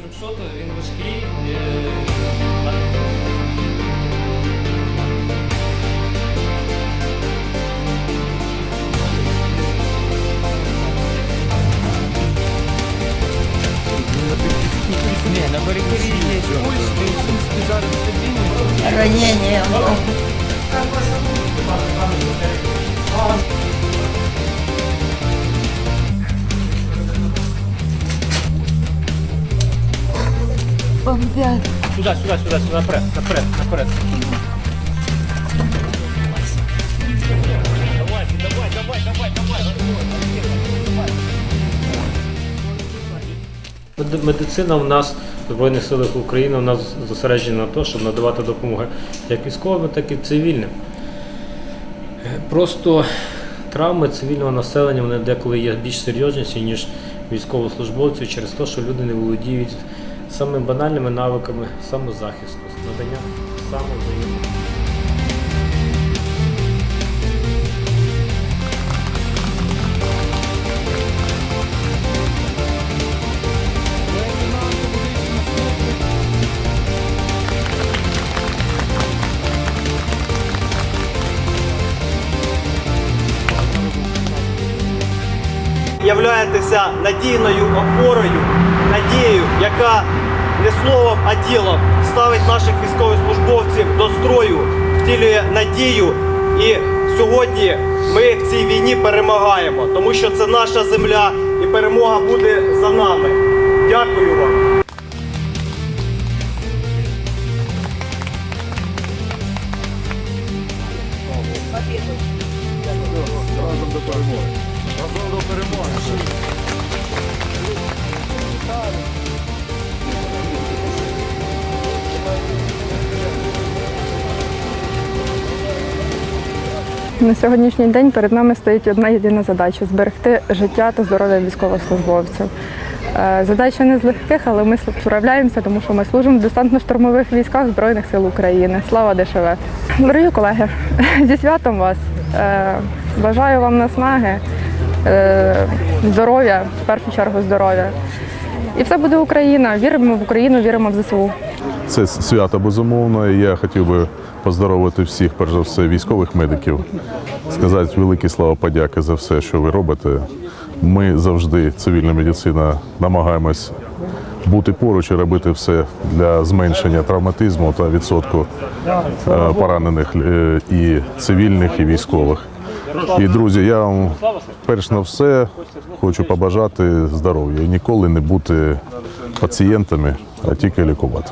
трьохсотого, він важкий. е, Ні, на периферії є пульс, він в принципі зараз стабільний. Ранение. Бомбят. Сюди, сюди, сюди, сюди, наперед, наперед, наперед. Давай, давай, давай, давай, давай. Мед- Медицина в нас в Збройних силах України у нас зосереджена на те, щоб надавати допомогу як військовим, так і цивільним. Просто травми цивільного населення вони деколи є більш серйозніші, ніж військовослужбовців, через те, що люди не володіють самими банальними навиками самозахисту, надання самозахисту. являєтеся надійною опорою, надією, яка не словом, а ділом ставить наших військовослужбовців до строю, втілює надію. І сьогодні ми в цій війні перемагаємо, тому що це наша земля і перемога буде за нами. Дякую вам. На сьогоднішній день перед нами стоїть одна єдина задача зберегти життя та здоров'я військовослужбовців. Е, Задача не з легких, але ми справляємося, тому що ми служимо в десантно-штурмових військах Збройних сил України. Слава ДШВ! Дорогі колеги, зі святом вас! Е, Бажаю вам наснаги, е, здоров'я, в першу чергу здоров'я. І все буде Україна. Віримо в Україну, віримо в ЗСУ. Це свято безумовно. і Я хотів би поздоровити всіх, перш за все, військових медиків, сказати великі слова подяки за все, що ви робите. Ми завжди, цивільна медицина, намагаємось бути поруч і робити все для зменшення травматизму та відсотку е, поранених е, і цивільних, і військових. І друзі, я вам перш на все хочу побажати здоров'я і ніколи не бути пацієнтами, а тільки лікувати.